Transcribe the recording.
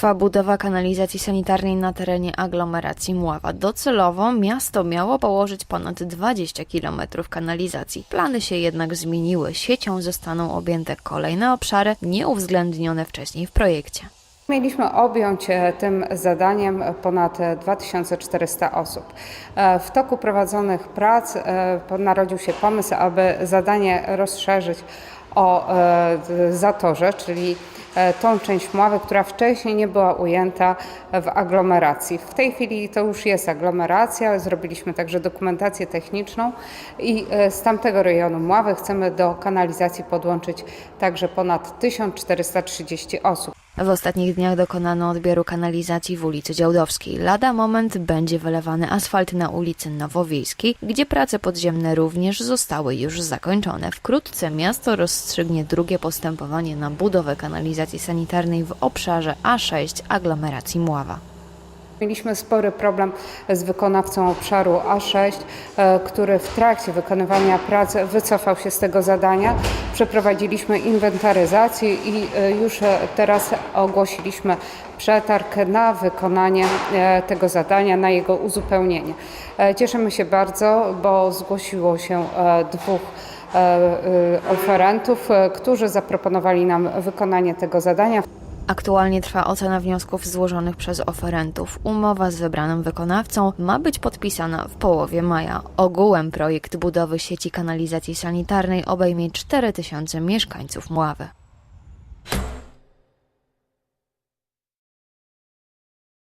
Trwa budowa kanalizacji sanitarnej na terenie aglomeracji Mława. Docelowo miasto miało położyć ponad 20 km kanalizacji. Plany się jednak zmieniły. Siecią zostaną objęte kolejne obszary nieuwzględnione wcześniej w projekcie. Mieliśmy objąć e, tym zadaniem ponad e, 2400 osób. E, W toku prowadzonych prac e, narodził się pomysł, aby zadanie rozszerzyć o zatorze, czyli tą część Mławy, która wcześniej nie była ujęta w aglomeracji. W tej chwili to już jest aglomeracja, zrobiliśmy także dokumentację techniczną i e, z tamtego rejonu Mławy chcemy do kanalizacji podłączyć także ponad 1430 osób. W ostatnich dniach dokonano odbioru kanalizacji w ulicy Działdowskiej. Lada moment będzie wylewany asfalt na ulicy Nowowiejskiej, gdzie prace podziemne również zostały już zakończone. Wkrótce miasto rozstrzygnie drugie postępowanie na budowę kanalizacji sanitarnej w obszarze A6 aglomeracji Mława. Mieliśmy spory problem z wykonawcą obszaru A6, e, który w trakcie wykonywania prac wycofał się z tego zadania. Przeprowadziliśmy inwentaryzację i e, już e, teraz ogłosiliśmy przetarg na wykonanie tego zadania, na jego uzupełnienie. Cieszymy się bardzo, bo zgłosiło się dwóch oferentów, którzy zaproponowali nam wykonanie tego zadania. Aktualnie trwa ocena wniosków złożonych przez oferentów. Umowa z wybranym wykonawcą ma być podpisana w połowie maja. Ogółem projekt budowy sieci kanalizacji sanitarnej obejmie 4000 mieszkańców Mławy.